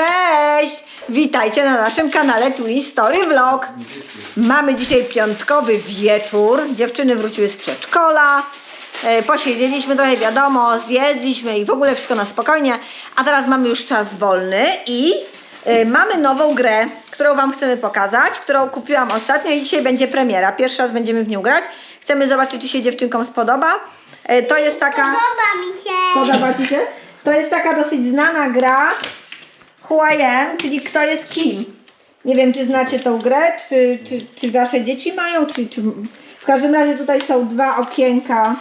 Cześć! Witajcie na naszym kanale Twin Story Vlog. Mamy dzisiaj piątkowy wieczór. Dziewczyny wróciły z przedszkola. E, Posiedzieliśmy trochę, wiadomo, zjedliśmy i w ogóle wszystko na spokojnie. A teraz mamy już czas wolny i e, mamy nową grę, którą Wam chcemy pokazać, którą kupiłam ostatnio i dzisiaj będzie premiera. Pierwszy raz będziemy w nią grać. Chcemy zobaczyć, czy się dziewczynkom spodoba. E, To jest taka... Podoba mi się. Podoba Ci się? To jest taka dosyć znana gra Who I am, czyli kto jest kim. Nie wiem, czy znacie tą grę, czy, czy, czy Wasze dzieci mają, czy, czy... W każdym razie tutaj są dwa okienka,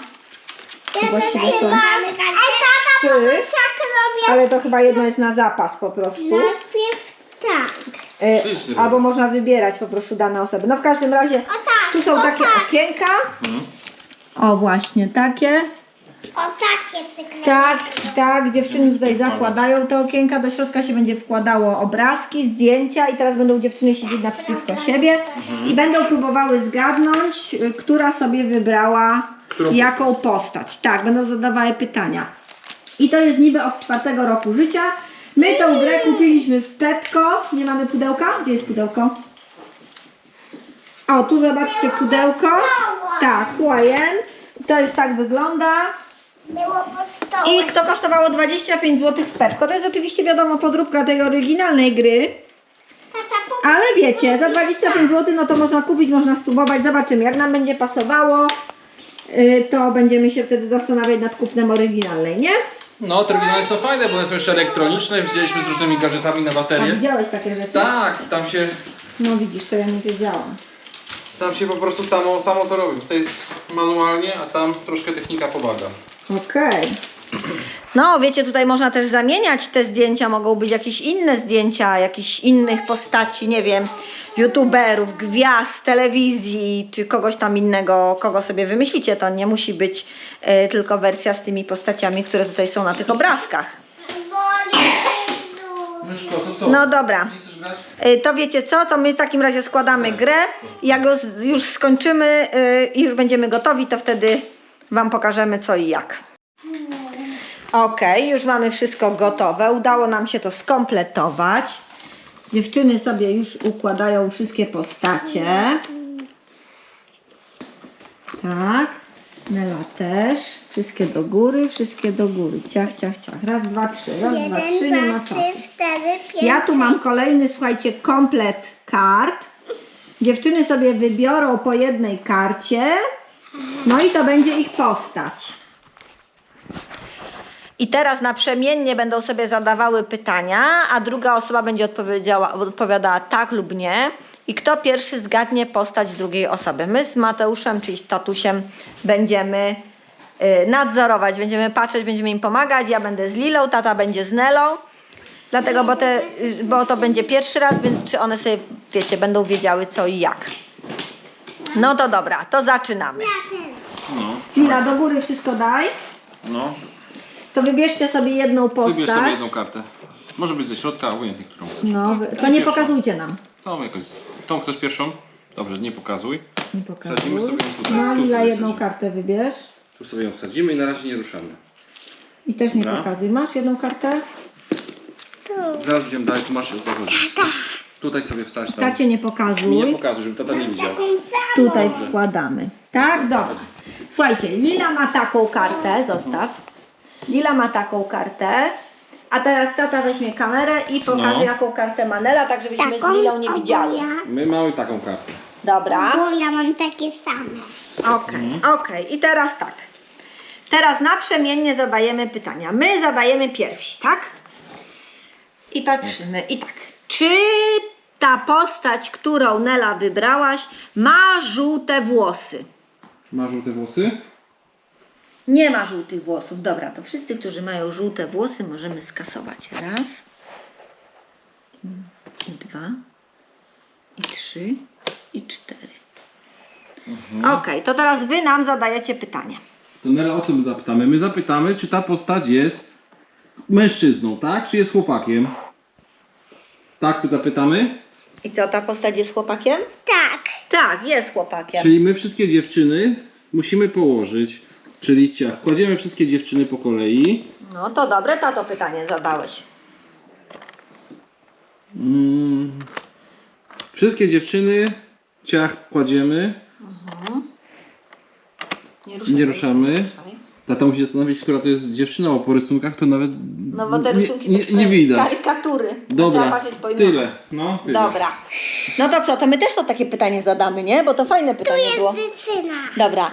właściwie są trzy, ale to chyba jedno jest na zapas po prostu. Najpierw tak. E, albo można wybierać po prostu dane osoby. No w każdym razie tak, tu są o takie tak. okienka. O właśnie, takie. O tak się cykle. Tak, tak, dziewczyny tutaj zakładają te okienka, do środka się będzie wkładało obrazki, zdjęcia i teraz będą dziewczyny siedzieć naprzeciwko siebie i będą próbowały zgadnąć, y, która sobie wybrała Którą jaką postać. Tak, będą zadawały pytania. I to jest niby od czwartego roku życia. My tą grę kupiliśmy w Pepko. Nie mamy pudełka? Gdzie jest pudełko? O, tu zobaczcie pudełko. Tak, Hawaiian. To jest tak wygląda. I to kosztowało 25 zł w Pepko. To jest oczywiście wiadomo podróbka tej oryginalnej gry. Ale wiecie, za 25 zł no to można kupić, można spróbować, zobaczymy jak nam będzie pasowało. yy, To będziemy się wtedy zastanawiać nad kupnem oryginalnej, nie? No, te oryginalne są fajne, bo one są jeszcze elektroniczne, wzięliśmy z różnymi gadżetami na A baterię. widziałeś takie rzeczy? Tak, tam się, No widzisz, to ja nie wiedziałam. tam się po prostu samo, samo to robi. Tutaj jest manualnie, a tam troszkę technika pomaga. Okej. No, wiecie, tutaj można też zamieniać te zdjęcia, mogą być jakieś inne zdjęcia, jakichś innych postaci, nie wiem, youtuberów, gwiazd, telewizji, czy kogoś tam innego, kogo sobie wymyślicie. To nie musi być e, tylko wersja z tymi postaciami, które tutaj są na tych obrazkach. Myszko, to co? No dobra. Nie chcesz grać? E, To wiecie co, to my w takim razie składamy grę. Jak już, już skończymy e, i już będziemy gotowi, to wtedy Wam pokażemy co i jak. Okej, już mamy wszystko gotowe. Udało nam się to skompletować. Dziewczyny sobie już układają wszystkie postacie. Tak. Nela też. Wszystkie do góry, wszystkie do góry. Ciach, ciach, ciach. Raz, dwa, trzy. Raz, dwa, trzy. Nie ma czasu. Ja tu mam kolejny, słuchajcie, komplet kart. Dziewczyny sobie wybiorą po jednej karcie. No i to będzie ich postać. I teraz naprzemiennie będą sobie zadawały pytania, a druga osoba będzie odpowiadała tak lub nie. I kto pierwszy zgadnie postać drugiej osoby. My z Mateuszem, czyli z tatusiem, będziemy y, nadzorować, będziemy patrzeć, będziemy im pomagać. Ja będę z Lilą, tata będzie z Nelą. Dlatego, bo, te, y, bo to będzie pierwszy raz, więc czy one sobie, wiecie, będą wiedziały co i jak. No to dobra, to zaczynamy. No. Lila, do góry wszystko daj. No. To wybierzcie sobie jedną postać. Wybierz sobie jedną kartę. Może być ze środka, obojętnie którą chcesz. No, wy- to nie Pierwszą. pokazujcie nam. Tą jakoś. Tą chcesz pierwszą? Dobrze, nie pokazuj. Nie Wsadzimy pokazuj. sobie ją tutaj. No, Tu Lila, sobie jedną wsadzimy. kartę wybierz. Tu sobie ją wsadzimy i na razie nie ruszamy. I też nie Dobra. pokazuj. Masz jedną kartę? Zaraz będziemy dalej, tu masz chodzi. Tutaj sobie wstać tam. Tacie nie Nie pokazuj. pokazuj, żeby tata nie widział. Tutaj Dobrze. wkładamy. Tak? Dobra. Słuchajcie, Lila ma taką kartę. Zostaw. Lila ma taką kartę. A teraz tata weźmie kamerę i pokaże, No. jaką kartę Manela, tak żebyśmy Taką, z Lilą nie widziały. Ja, My mamy taką kartę. Dobra. bo ja mam takie same. Okej, okej. I teraz tak. Teraz naprzemiennie zadajemy pytania. My zadajemy pierwsi, tak? I patrzymy. I tak. Czy ta postać, którą Nela wybrałaś, ma żółte włosy? Ma żółte włosy? Nie ma żółtych włosów. Dobra, to wszyscy, którzy mają żółte włosy, możemy skasować. Raz, i dwa, i trzy, i cztery. Okej, to teraz wy nam zadajecie pytanie. To Nela, o co my zapytamy? My zapytamy, czy ta postać jest mężczyzną, tak? Czy jest chłopakiem? Tak zapytamy? I co, ta postać jest chłopakiem? Tak. Tak, jest chłopakiem. Czyli my wszystkie dziewczyny musimy położyć, czyli ciach. Kładziemy wszystkie dziewczyny po kolei. No to dobre, tato pytanie zadałeś. Mm. Wszystkie dziewczyny ciach kładziemy. Nie, Nie ruszamy. Tata musi się zastanowić, która to jest dziewczyna, bo po rysunkach to nawet No bo te nie, rysunki nie, to nie widać. karykatury. Trzeba Dobra, patrzeć po imieniu. tyle. No, tyle. Dobra. No to co, to my też to takie pytanie zadamy, nie? Bo to fajne pytanie było. Medycyna. Dobra,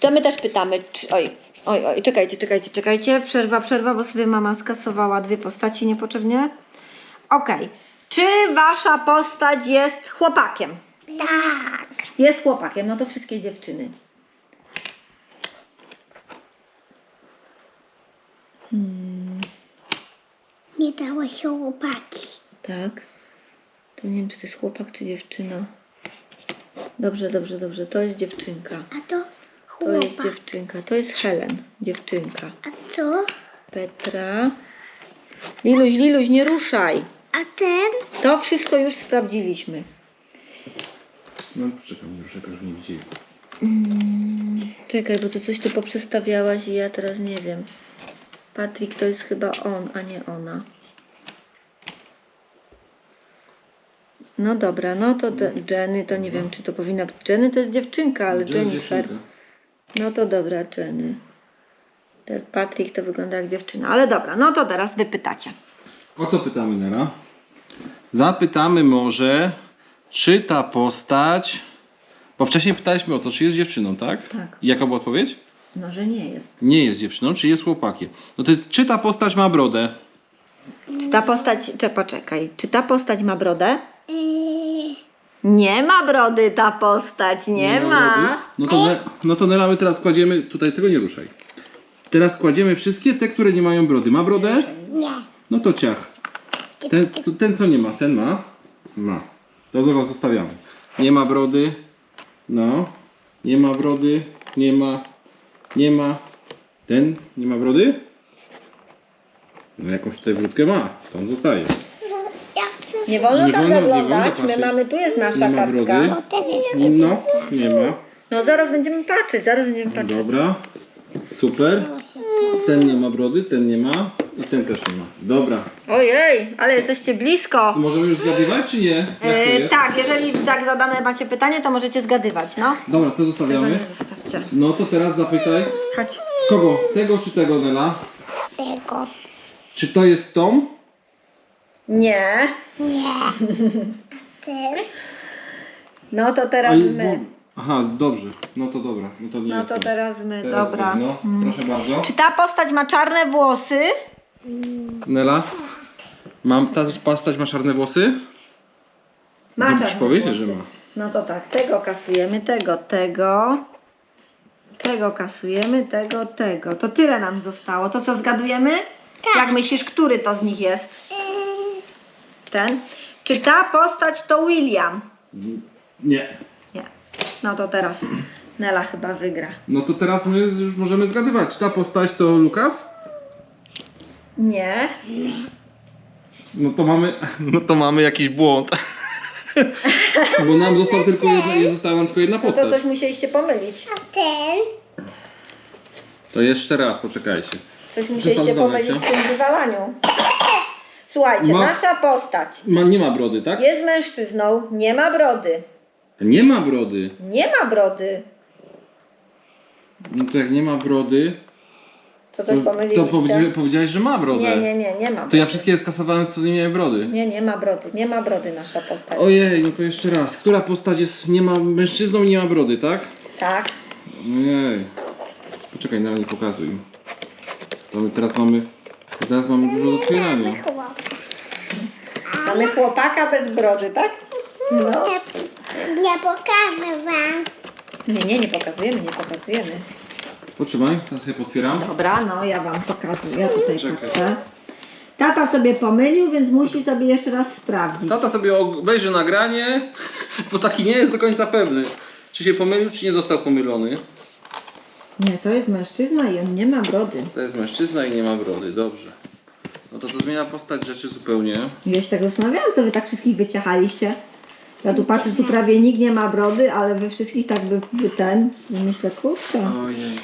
to my też pytamy. Czy, oj, oj, oj, czekajcie, czekajcie, czekajcie. Przerwa, przerwa, bo sobie mama skasowała dwie postaci niepotrzebnie. Okej. Czy wasza postać jest chłopakiem? Tak. Jest chłopakiem, no to wszystkie dziewczyny. Nie się chłopaki. Tak. To nie wiem, czy to jest chłopak, czy dziewczyna. Dobrze, dobrze, dobrze. To jest dziewczynka. A to To jest chłopak. dziewczynka. To jest Helen, dziewczynka. A to? Petra. Liluś, Liluś, nie ruszaj. A ten? To wszystko już sprawdziliśmy. No poczekaj, nie ruszę, też nie widzieli. Czekaj, bo to coś tu poprzestawiałaś i ja teraz nie wiem. Patryk to jest chyba on, a nie ona. No dobra, no to Jenny, to nie wiem, czy to powinna być. Jenny to jest dziewczynka, ale Gdzie Jennifer. dziewczynka? No to dobra, Jenny. Ten Patryk to wygląda jak dziewczyna, ale dobra, no to teraz wy pytacie. O co pytamy, Nela? Zapytamy może, czy ta postać... Bo wcześniej pytaliśmy o to, czy jest dziewczyną, tak? Tak. I jaka była odpowiedź? No, że nie jest. Nie jest dziewczyną, czy jest chłopakiem. No to czy ta postać ma brodę? Czy ta postać, czy poczekaj, czy ta postać ma brodę? Nie ma brody ta postać, nie, ma. brody? No to, Ne- no to Nela, my teraz kładziemy, tutaj tego nie ruszaj. Teraz kładziemy wszystkie te, które nie mają brody. Ma brodę? nie. No to ciach. Ten, co- ten co nie ma, ten ma? Ma. To zaraz zostawiamy. Nie ma brody. No. Nie ma brody. Nie ma. Nie ma. Ten nie ma brody? No jakąś tutaj wrótkę ma. To on zostaje. Nie wolno Nie tam wolno- nie zaglądać, wolno my patrzeć. mamy, tu jest nasza Nie ma brody. kartka. No, nie ma. No zaraz będziemy patrzeć, zaraz będziemy patrzeć. Dobra. Super. Ten nie ma brody, ten nie ma. I ten też nie ma. Dobra. Ojej, ale jesteście blisko. Możemy już zgadywać, czy nie? Jak to E, jest? tak, jeżeli tak zadane macie pytanie, to możecie zgadywać, no. Dobra, to zostawiamy. Nie zostawcie. No to teraz zapytaj. Chodź. Kogo? Tego czy tego, Nela? tego. Czy to jest Tom? Nie. Nie. Ten? No to teraz i- my. bo- Aha, dobrze. No to dobra. No to nie No jest to Tom. teraz my, Teraz dobra. wy, No, proszę bardzo. Czy ta postać ma czarne włosy? Nela? Mam, ta postać ma czarne włosy? Ma Musisz czarne powiedzieć, włosy. że ma. No to tak, tego kasujemy, tego, tego. Tego kasujemy, tego, tego. To tyle nam zostało. To co zgadujemy? Tak. Jak myślisz, który to z nich jest? Ten. Czy ta postać to William? Nie. Nie. No to teraz Nela chyba wygra. No to teraz my już możemy zgadywać. Czy ta postać to Lukas? Nie. No to mamy, no to mamy jakiś błąd. Bo nam został tylko jedna, została nam tylko jedna No to postać. coś musieliście pomylić. ten? To jeszcze raz, poczekajcie. Coś musieliście pomylić w tym wywalaniu. Słuchajcie, Ma- nasza postać Ma, nie ma brody, tak? jest mężczyzną, nie ma brody. Nie ma brody. Nie ma brody. No to jak nie ma brody, To to, coś to pomyliliście. powiedziałeś, powiedziałeś, że ma brodę. Nie, nie, nie, nie ma. To ja wszystkie skasowałem, co nie miałem brody. Nie, nie ma brody. Nie ma brody nasza postać. Ojej, no to jeszcze raz. Która postać jest, nie ma mężczyzną i nie ma brody, tak? Tak. Ojej. Poczekaj, na nie pokazuj. To my teraz mamy, teraz mamy dużo do otwierania. Mamy chłopaka bez brody, tak? No. Nie, nie pokażę wam. Nie, nie, nie pokazujemy, nie pokazujemy. Potrzymaj, teraz je potwieram. Dobra, no ja wam pokazuję. Ja tutaj Czekaj. patrzę. Tata sobie pomylił, więc musi sobie jeszcze raz sprawdzić. Tata sobie obejrzy nagranie, bo taki nie jest do końca pewny, czy się pomylił, czy nie został pomylony. Nie, to jest mężczyzna i on nie ma brody. To jest mężczyzna i nie ma brody, dobrze. No to to zmienia postać rzeczy zupełnie. Ja się tak zastanawiałam, co wy tak wszystkich wyciechaliście. Ja tu patrzę, że tu prawie nikt nie ma brody, ale wy wszystkich tak by, by ten. Myślę, kurczę. Ojej.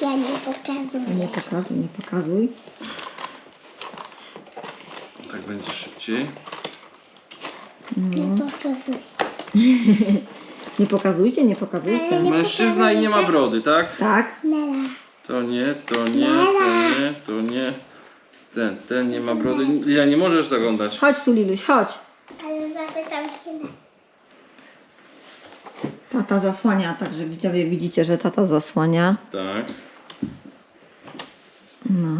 Ja nie pokazuję. Nie pokazuj, nie pokazuj. Tak będzie szybciej. Nie pokazuj. Nie pokazujcie, nie pokazujcie. Nie Mężczyzna i nie ma brody, tak? Tak? Nela. To nie, to nie, to nie, to nie. Ten, ten nie ma brody. Ja nie możesz zaglądać. Chodź tu, Liluś, chodź. Ale zapytam się na... Tata zasłania, także widzowie widzicie, że tata zasłania. Tak. No.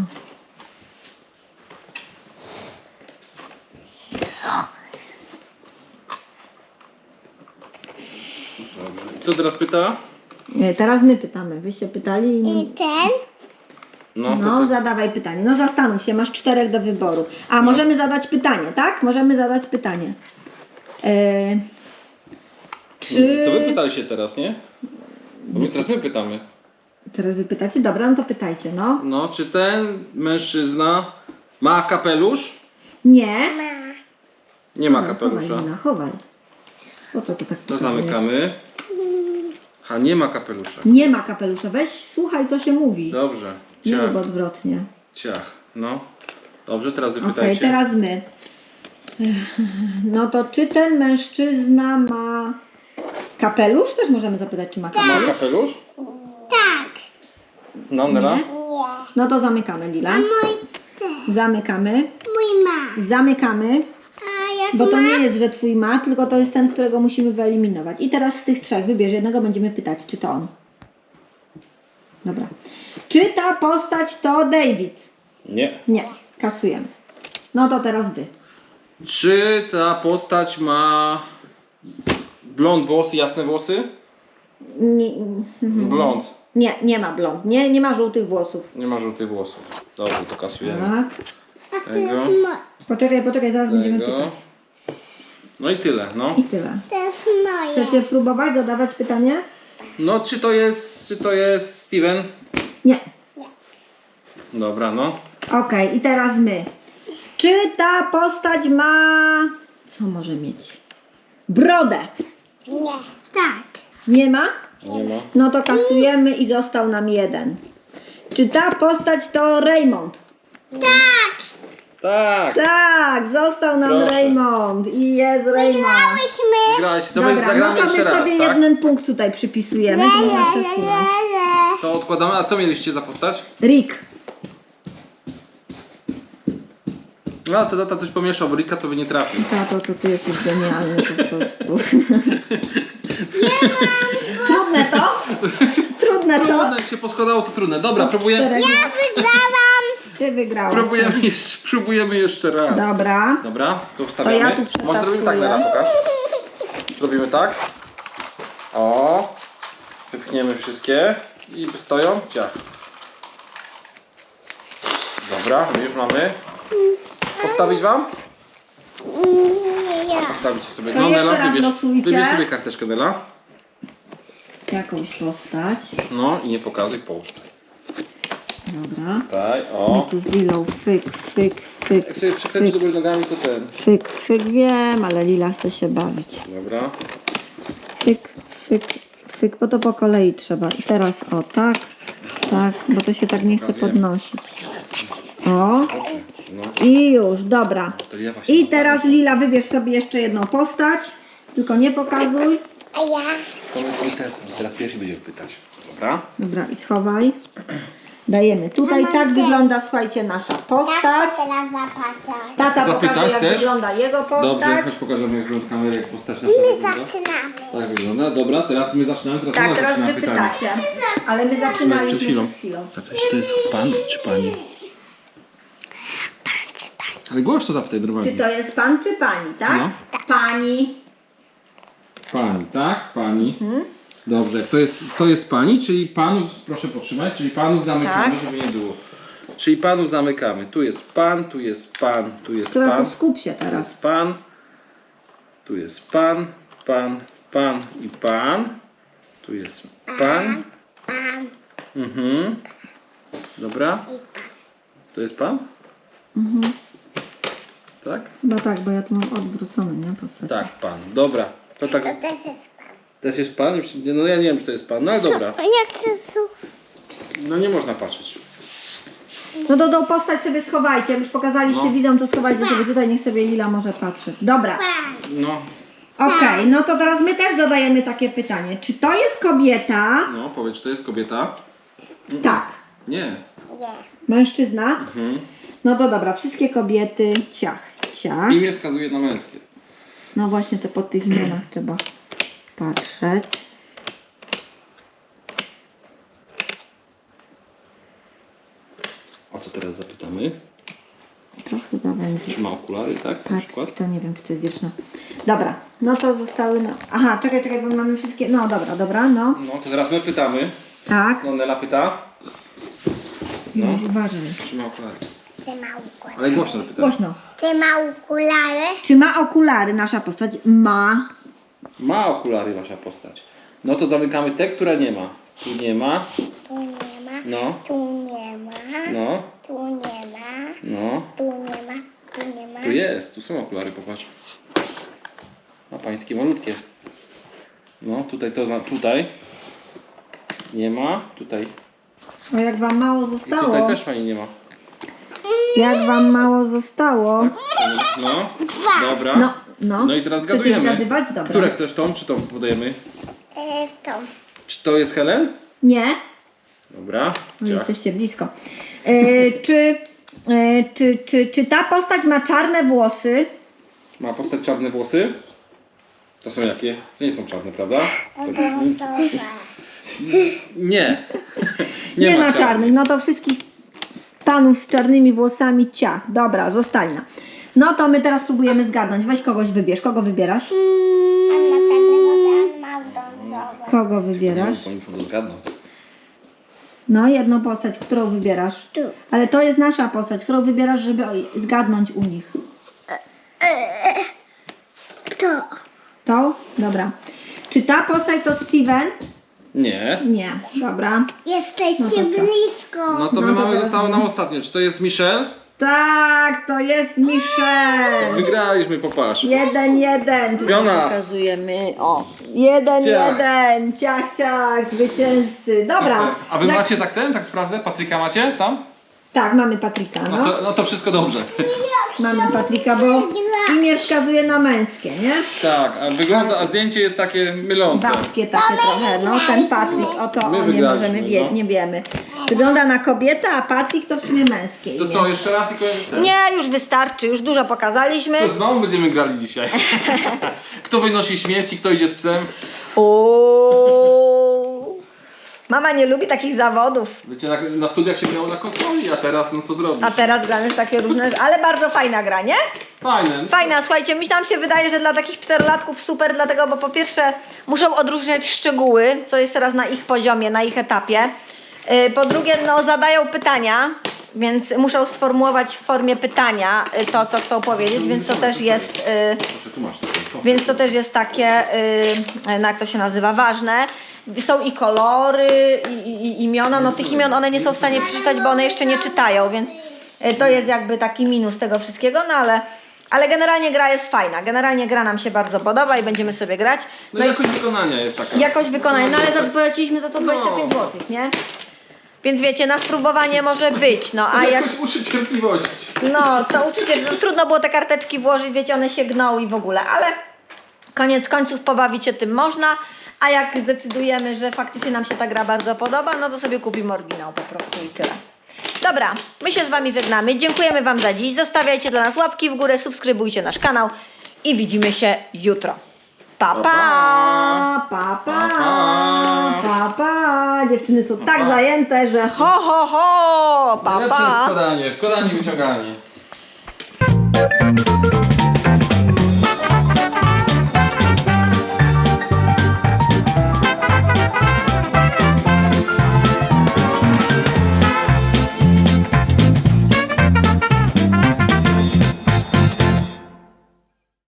Dobrze. Kto teraz pyta? Nie, Teraz my pytamy. Wyście pytali. I ten? No, to No, ty. zadawaj pytanie. No zastanów się, masz czterech do wyboru. A możemy zadać pytanie, tak? Możemy zadać pytanie. E, czy. To wy pytaliście teraz, nie? Bo my teraz my pytamy. Teraz wy pytacie? Dobra, no to pytajcie, no. No, czy ten mężczyzna ma kapelusz? Nie. Nie ma kapelusza. Chowaj, Nina, chowaj. Po co to tak To pokazujesz? zamykamy. Ha, nie ma kapelusza. Nie ma kapelusza. Weź, słuchaj, co się mówi. Dobrze. Nie Ciach, rób odwrotnie. ciach. No. Dobrze, teraz wy Okej, pytajcie. teraz my. No to czy ten mężczyzna ma kapelusz? Też możemy zapytać, czy ma Ma kapelusz. kapelusz? Tak. No, Nela? Nie. No to zamykamy, Lila. Mój też. Zamykamy. Mój ma. Zamykamy, A jak bo to ma? nie jest, że twój ma, tylko to jest ten, którego musimy wyeliminować. I teraz z tych trzech wybierz jednego, będziemy pytać, czy to on. Dobra. Czy ta postać to David? Nie. Nie, kasujemy. No to teraz wy. Czy ta postać ma blond włosy, jasne włosy? Nie, Blond. nie, nie ma blond, nie, nie ma żółtych włosów. Nie ma żółtych włosów. Dobrze, to kasujemy. Tak. A to Tego. jest moje. Poczekaj, poczekaj, zaraz będziemy Tego. pytać. No i tyle, no. I tyle. To jest moje. Chcecie próbować zadawać pytanie? No, czy to jest, czy to jest Steven? Nie. Dobra, no. Okej, i teraz my. Czy ta postać ma. Co może mieć? Brodę. Nie. Tak. Nie ma? Nie ma. No to kasujemy i został nam jeden. Czy ta postać to Raymond? Tak. Tak. Tak, został nam Proszę. Raymond i jest Raymond. Myśmy. Grałeś, to my Dobra, no zagramy to my jeszcze raz, sobie tak? jeden punkt tutaj przypisujemy, to można przesunąć. To odkładamy. A co mieliście za postać? Rick. No, to tata coś pomieszał, bo Rika to by nie trafił. Tato, to ty jesteś genialny po prostu. Trudne to? Trudne to? Trudne, jak się poskładało, to trudne. Dobra, próbujemy, Czterech. Wygrałam. Ty wygrałeś. próbujemy, jeszcze, próbujemy jeszcze raz. Dobra. Dobra, to wstawiamy. To ja tu Może zrobimy tak, przetasuję. Nela, pokaż. Zrobimy tak. O. Wypchniemy wszystkie i stoją. Ciach. Dobra, już mamy. Postawić wam? Nie, ja. Postawicie sobie. To jeszcze raz wybierz, losujcie. wybierz sobie karteczkę, Nela. Jakąś postać. No i nie pokazuj, połóż tutaj. Dobra. Tak, My o. tu z Lilą fyk, fyk, fyk, Jak sobie przekręcisz do góry nogami, to ten. fyk, fyk, wiem, ale Lila chce się bawić. Dobra. Fyk, fyk, fyk, bo to po kolei trzeba. I teraz o tak, tak, bo to się tak nie chce podnosić. O, No. i już, dobra. To ja właśnie I postawię. teraz Lila, wybierz sobie jeszcze jedną postać, tylko nie pokazuj. A ja. To test. Teraz pierwszy będziemy pytać. Dobra. Dobra, i schowaj. Dajemy. Tutaj tak wygląda, słuchajcie, nasza postać. teraz? Tata Zapytasz pokaże, jak też? wygląda jego Dobrze, postać. chodź pokażemy jak rząd kamery, jak postać nasza My wygląda. zaczynamy. Tak wygląda. Dobra, teraz my zaczynamy, teraz Tak, ona teraz zaczyna wy pytanie. pytacie. Ale my zaczynaliśmy przed chwilą. Zapytaj, czy to jest pan, czy pani? Ale głośno zapytaj Czy normalnie. to jest pan, czy pani, tak? No. Pani. Pani, tak? Pani. Mhm. Dobrze, to jest, to jest pani, czyli panów, proszę potrzymać, czyli panów zamykamy, Tak. żeby nie było. Czyli panów zamykamy. Tu jest pan, tu jest pan, tu jest Która pan. to skup się Tu teraz. jest pan, tu jest pan, pan, pan i pan. Tu jest pan. Pan Mhm. Dobra. i pan. To jest pan? Tak? Chyba tak, bo ja tu mam odwrócone, nie? Postać. Tak, pan. Dobra. To tak. To też jest pan. Też jest pan? No ja nie wiem, czy to jest pan, no ale dobra. A jak to są? No nie można patrzeć. No to tą postać sobie schowajcie, jak już pokazaliście No. widzom, to schowajcie sobie tutaj, niech sobie Lila może patrzeć. Dobra. No, okej, no to teraz my też zadajemy takie pytanie. Czy to jest kobieta? no powiedz, czy to jest kobieta? Tak. Nie. Nie. Mężczyzna? Mhm. No to dobra, wszystkie kobiety, ciach, ciach. Imię wskazuje na męskie. No właśnie, to po tych imionach trzeba patrzeć. O co teraz zapytamy? To chyba będzie Czy ma okulary, tak? Na przykład? Patryk, to nie wiem, czy to jest dziewczyna. Dobra, no to zostały, no... Aha, czekaj, czekaj, bo mamy wszystkie, no dobra, dobra, no. No to teraz my pytamy. Tak, No Nela pyta, No. już uważaj. czy ma okulary. Ty ma okulary. Ale głośno pyta. Głośno. Ty ma okulary. Czy ma okulary nasza postać? Ma. Ma okulary wasza postać. No to zamykamy te, które nie ma. Tu nie ma. Tu nie ma. No, Tu nie ma. no, Tu nie ma. no. Tu nie ma. Tu nie ma. Tu jest, tu są okulary, popatrz. Ma pani takie malutkie. No, tutaj to za, tutaj. Nie ma, tutaj. No jak wam mało I tutaj zostało. też pani nie ma. Jak wam mało zostało. No, dobra. No, no. No i teraz Chcecie zgadujemy. zgadywać? Dobra. Które chcesz tą, czy tą podajemy? E, to. Czy to jest Helen? Nie? Dobra. No, Ciach. jesteście blisko. E, czy, e, czy, czy, czy ta postać ma czarne włosy? Ma postać czarne włosy? To są jakie? To nie są czarne, prawda? To... Nie. Nie, ma czarnych. No to wszystkich panów z czarnymi włosami ciach. Dobra, zostańmy. No to my teraz próbujemy zgadnąć. Weź kogoś wybierz. Kogo wybierasz? Kogo wybierasz? to. No, jedną postać, którą wybierasz. Tu. Ale to jest nasza postać, którą wybierasz, żeby zgadnąć u nich. Kto? To? Dobra. Czy ta postać to Steven? Nie. Nie. Dobra. Jesteście No to co? blisko. No to No my to mamy, teraz zostało nam ostatnie. Czy to jest Michelle? Tak, to jest Michelle. Wygraliśmy, popatrz. Jeden, jeden. Piona. pokazujemy. O. Jeden, Ciach. jeden. Ciach, ciach. Zwycięzcy. Dobra. A wy macie tak ten, tak sprawdzę? Patryka macie tam? Tak, mamy Patryka, No no. to, no to wszystko dobrze. Mamy Patryka, bo imię wskazuje na męskie, nie? Tak, a wygląda, a zdjęcie jest takie mylące. Babskie takie trochę, no ten Patryk, o to My o, nie wygraliśmy, możemy wie, no. nie wiemy. Wygląda na kobietę, a Patryk to w sumie męskie To imię. co, jeszcze raz i? Nie, już wystarczy, już dużo pokazaliśmy. To znowu będziemy grali dzisiaj. Kto wynosi śmieci, kto idzie z psem? Uuu. Mama nie lubi takich zawodów. Wiecie, na, na studiach się grało na konsoli, a teraz no co zrobić? A teraz gramy w takie różne, ale bardzo fajna gra, nie? Fajne. Fajna, słuchajcie, mi nam się wydaje, że dla takich czterolatków super, dlatego, bo po pierwsze muszą odróżniać szczegóły, co jest teraz na ich poziomie, na ich etapie. Yy, Po drugie, no zadają pytania, więc muszą sformułować w formie pytania y, to, co chcą powiedzieć, więc to też jest... kosę. Więc to też jest takie, y, no jak to się nazywa, ważne. Są i kolory, i, i, imiona. No tych imion one nie są w stanie przeczytać, bo one jeszcze nie czytają, więc y, to jest jakby taki minus tego wszystkiego, no ale, ale generalnie gra jest fajna. Generalnie gra nam się bardzo podoba i będziemy sobie grać. No No i i jakość wykonania jest taka. jakość wykonania, no ale zapłaciliśmy za to 25 No. zł, nie? Więc wiecie, na spróbowanie może być, no a jak... Jakoś muszę cierpliwości. No, to uczycie, no, trudno było te karteczki włożyć, wiecie, one się gną i w ogóle, ale koniec końców pobawić się tym można, a jak zdecydujemy, że faktycznie nam się ta gra bardzo podoba, no to sobie kupimy oryginał po prostu i tyle. Dobra, my się z Wami żegnamy, dziękujemy Wam za dziś, zostawiajcie dla nas łapki w górę, subskrybujcie nasz kanał i widzimy się jutro. Pa pa! Pa pa! Pa pa! Dziewczyny są tak pa. zajęte, że ho ho ho! Pa Najlepsze jest pa! wkładanie, wyciąganie.